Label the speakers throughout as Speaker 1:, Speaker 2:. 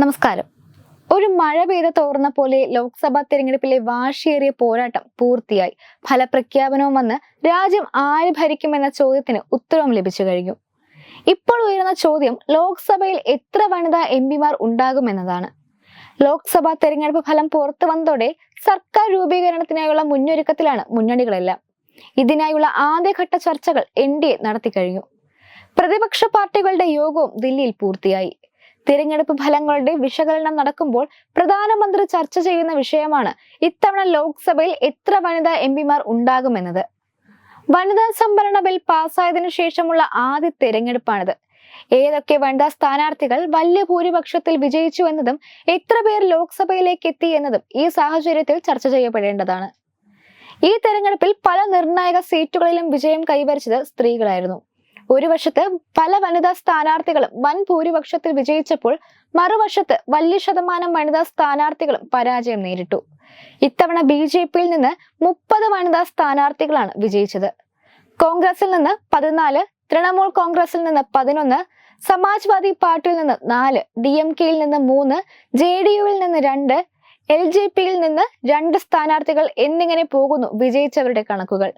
Speaker 1: നമസ്കാരം. ഒരു മഴ പെയ്ത തോർന്ന പോലെ ലോക്സഭാ തെരഞ്ഞെടുപ്പിലെ വാശിയേറിയ പോരാട്ടം പൂർത്തിയായി. ഫലപ്രഖ്യാപനവും വന്ന് രാജ്യം ആര് ഭരിക്കുമെന്ന ചോദ്യത്തിന് ഉത്തരവും ലഭിച്ചു കഴിഞ്ഞു. ഇപ്പോൾ ഉയരുന്ന ചോദ്യം ലോക്സഭയിൽ എത്ര വനിതാ എം പിമാർ ഉണ്ടാകുമെന്നതാണ്. ലോക്സഭാ തെരഞ്ഞെടുപ്പ് ഫലം പുറത്തു വന്നതോടെ സർക്കാർ രൂപീകരണത്തിനായുള്ള മുന്നൊരുക്കത്തിലാണ് മുന്നണികളെല്ലാം. ഇതിനായുള്ള ആദ്യഘട്ട ചർച്ചകൾ എൻ ഡി എ നടത്തിക്കഴിഞ്ഞു പ്രതിപക്ഷ പാർട്ടികളുടെ യോഗവും ദില്ലിയിൽ പൂർത്തിയായി. തിരഞ്ഞെടുപ്പ് ഫലങ്ങളുടെ വിശകലനം നടക്കുമ്പോൾ പ്രധാനമന്ത്രി ചർച്ച ചെയ്യുന്ന വിഷയമാണ് ഇത്തവണ ലോക്സഭയിൽ എത്ര വനിതാ എം പിമാർ ഉണ്ടാകുമെന്നത്. വനിതാ സംവരണ ബിൽ പാസ്സായതിനു ശേഷമുള്ള ആദ്യ തിരഞ്ഞെടുപ്പാണിത്. ഏതൊക്കെ വനിതാ സ്ഥാനാർത്ഥികൾ വലിയ ഭൂരിപക്ഷത്തിൽ വിജയിച്ചു എന്നതും എത്ര പേർ ലോക്സഭയിലേക്ക് എത്തി എന്നതും ഈ സാഹചര്യത്തിൽ ചർച്ച ചെയ്യപ്പെടേണ്ടതാണ്. ഈ തെരഞ്ഞെടുപ്പിൽ പല നിർണായക സീറ്റുകളിലും വിജയം കൈവരിച്ചത് സ്ത്രീകളായിരുന്നു. ഒരു വശത്ത് പല വനിതാ സ്ഥാനാർത്ഥികളും വൻ ഭൂരിപക്ഷത്തിൽ വിജയിച്ചപ്പോൾ മറുവശത്ത് വലിയ ശതമാനം വനിതാ സ്ഥാനാർത്ഥികളും പരാജയം നേരിട്ടു. ഇത്തവണ ബി ജെ പിയിൽ നിന്ന് മുപ്പത് വനിതാ സ്ഥാനാർത്ഥികളാണ് വിജയിച്ചത്. കോൺഗ്രസിൽ നിന്ന് പതിനാല് തൃണമൂൽ കോൺഗ്രസിൽ നിന്ന് പതിനൊന്ന് സമാജ്വാദി പാർട്ടിയിൽ നിന്ന് നാല് ഡി എം കെയിൽ നിന്ന് മൂന്ന് ജെ ഡി യുവിൽ നിന്ന് രണ്ട് എൽ ജെ പിയിൽ നിന്ന് രണ്ട് സ്ഥാനാർത്ഥികൾ എന്നിങ്ങനെ പോകുന്നു വിജയിച്ചവരുടെ കണക്കുകൾ.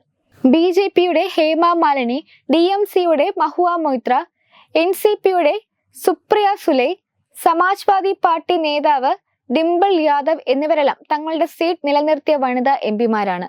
Speaker 1: ബി ജെ പിയുടെ ഹേമ മാലിനി ഡി എം സിയുടെ മഹുവ മൊയ്ത്ര എൻ സി പിയുടെ സുപ്രിയ സുലെ സമാജ്വാദി പാർട്ടി നേതാവ് ഡിംപിൾ യാദവ് എന്നിവരെല്ലാം തങ്ങളുടെ സീറ്റ് നിലനിർത്തിയ വനിതാ എം പിമാരാണ്.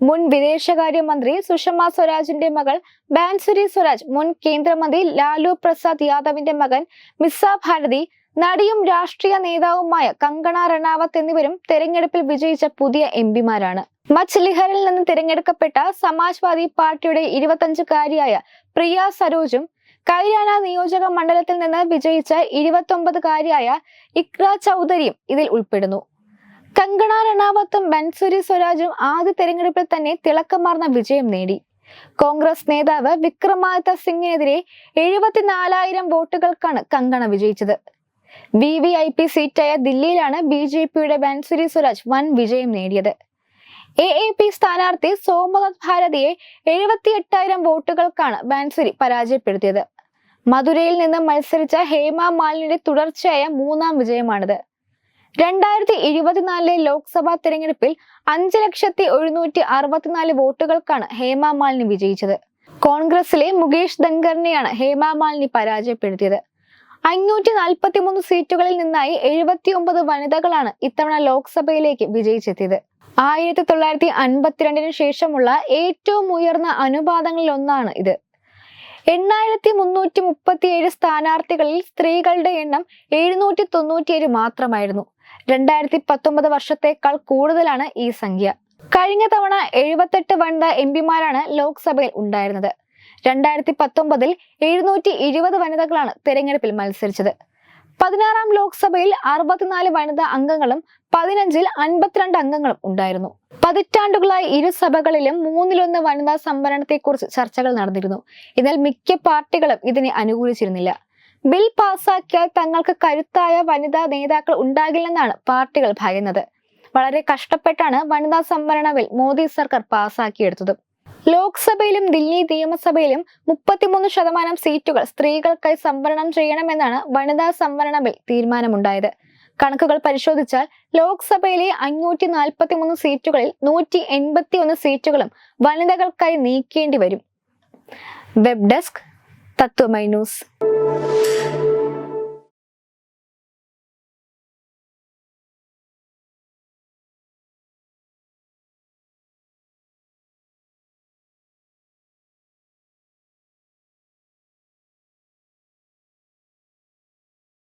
Speaker 1: മുൻ വിദേശകാര്യമന്ത്രി സുഷമ സ്വരാജിന്റെ മകൾ ബാൻസുരി സ്വരാജ് മുൻ കേന്ദ്രമന്ത്രി ലാലു പ്രസാദ് യാദവിന്റെ മകൻ മിസ്സ ഭാരതി നടിയും രാഷ്ട്രീയ നേതാവുമായ കങ്കണ റണാവത്ത് എന്നിവരും തെരഞ്ഞെടുപ്പിൽ വിജയിച്ച പുതിയ എം പിമാരാണ്. മച്ച്ലിഹറിൽ നിന്ന് തിരഞ്ഞെടുക്കപ്പെട്ട സമാജ്വാദി പാർട്ടിയുടെ ഇരുപത്തഞ്ചുകാരിയായ പ്രിയ സരോജും കൈരാന നിയോജക മണ്ഡലത്തിൽ നിന്ന് വിജയിച്ച ഇരുപത്തൊമ്പതുകാരിയായ ഇക്ര ചൗധരിയും ഇതിൽ ഉൾപ്പെടുന്നു. കങ്കണ റണാവത്തും ബൻസുരി സ്വരാജും ആദ്യ തെരഞ്ഞെടുപ്പിൽ തന്നെ തിളക്കമാർന്ന വിജയം നേടി. കോൺഗ്രസ് നേതാവ് വിക്രമാദിത്യ സിംഗിനെതിരെ എഴുപത്തിനാലായിരം വോട്ടുകൾക്കാണ് കങ്കണ വിജയിച്ചത്. വി വി ഐ പി സീറ്റായ ദില്ലിയിലാണ് ബി ജെ പിയുടെ ബൻസുരി സ്വരാജ് വൻ വിജയം നേടിയത്. എ എ പി സ്ഥാനാർത്ഥി സോമനാഥ് ഭാരതിയെ എഴുപത്തി എട്ടായിരം വോട്ടുകൾക്കാണ് ബാൻസുരി പരാജയപ്പെടുത്തിയത്. മധുരയിൽ നിന്ന് മത്സരിച്ച ഹേമ മാലിനിയുടെ തുടർച്ചയായ മൂന്നാം വിജയമാണിത്. രണ്ടായിരത്തി ഇരുപത്തിനാലിലെ ലോക്സഭാ തെരഞ്ഞെടുപ്പിൽ അഞ്ച് ലക്ഷത്തി എഴുന്നൂറ്റി അറുപത്തിനാല് വോട്ടുകൾക്കാണ് ഹേമ മാലിനി വിജയിച്ചത്. കോൺഗ്രസിലെ മുകേഷ് ധൻഖറിനെയാണ് ഹേമ മാലിനി പരാജയപ്പെടുത്തിയത്. അഞ്ഞൂറ്റി നാൽപ്പത്തി മൂന്ന് സീറ്റുകളിൽ നിന്നായി എഴുപത്തി ഒമ്പത് വനിതകളാണ് ഇത്തവണ ലോക്സഭയിലേക്ക് വിജയിച്ചെത്തിയത്. ആയിരത്തി തൊള്ളായിരത്തി അൻപത്തിരണ്ടിന് ശേഷമുള്ള ഏറ്റവും ഉയർന്ന അനുപാതങ്ങളിൽ ഒന്നാണ് ഇത്. എണ്ണായിരത്തി മുന്നൂറ്റി മുപ്പത്തിയേഴ് സ്ഥാനാർത്ഥികളിൽ സ്ത്രീകളുടെ എണ്ണം എഴുന്നൂറ്റി തൊണ്ണൂറ്റിയേഴ് മാത്രമായിരുന്നു. രണ്ടായിരത്തി പത്തൊമ്പത് വർഷത്തേക്കാൾ കൂടുതലാണ് ഈ സംഖ്യ. കഴിഞ്ഞ തവണ എഴുപത്തെട്ട് വനിതാ എം പിമാരാണ് ലോക്സഭയിൽ ഉണ്ടായിരുന്നത്. രണ്ടായിരത്തി പത്തൊമ്പതിൽ എഴുന്നൂറ്റി ഇരുപത് വനിതകളാണ് തെരഞ്ഞെടുപ്പിൽ മത്സരിച്ചത്. പതിനാറാം ലോക്സഭയിൽ അറുപത്തിനാല് വനിതാ അംഗങ്ങളും പതിനഞ്ചിൽ അൻപത്തിരണ്ട് അംഗങ്ങളും ഉണ്ടായിരുന്നു. പതിറ്റാണ്ടുകളായി ഇരു സഭകളിലും മൂന്നിലൊന്ന് വനിതാ സംവരണത്തെക്കുറിച്ച് ചർച്ചകൾ നടന്നിരുന്നു. എന്നാൽ മിക്ക പാർട്ടികളും ഇതിനെ അനുകൂലിച്ചിരുന്നില്ല. ബിൽ പാസാക്കിയാൽ തങ്ങൾക്ക് കരുത്തായ വനിതാ നേതാക്കൾ ഉണ്ടാകില്ലെന്നാണ് പാർട്ടികൾ ഭയന്നത്. വളരെ കഷ്ടപ്പെട്ടാണ് വനിതാ സംവരണ ബിൽ മോദി സർക്കാർ പാസാക്കിയെടുത്തത് ലോക്സഭയിലും ദില്ലി നിയമസഭയിലും മുപ്പത്തിമൂന്ന് ശതമാനം സീറ്റുകൾ സ്ത്രീകൾക്കായി സംവരണം ചെയ്യണമെന്നാണ് വനിതാ സംവരണ ബിൽ തീരുമാനമുണ്ടായത്. കണക്കുകൾ പരിശോധിച്ചാൽ ലോക്സഭയിലെ അഞ്ഞൂറ്റി നാൽപ്പത്തി മൂന്ന് സീറ്റുകളിൽ നൂറ്റി എൺപത്തി ഒന്ന് സീറ്റുകളും വനിതകൾക്കായി നീക്കേണ്ടി വരും. Web desk Tathwamayi news.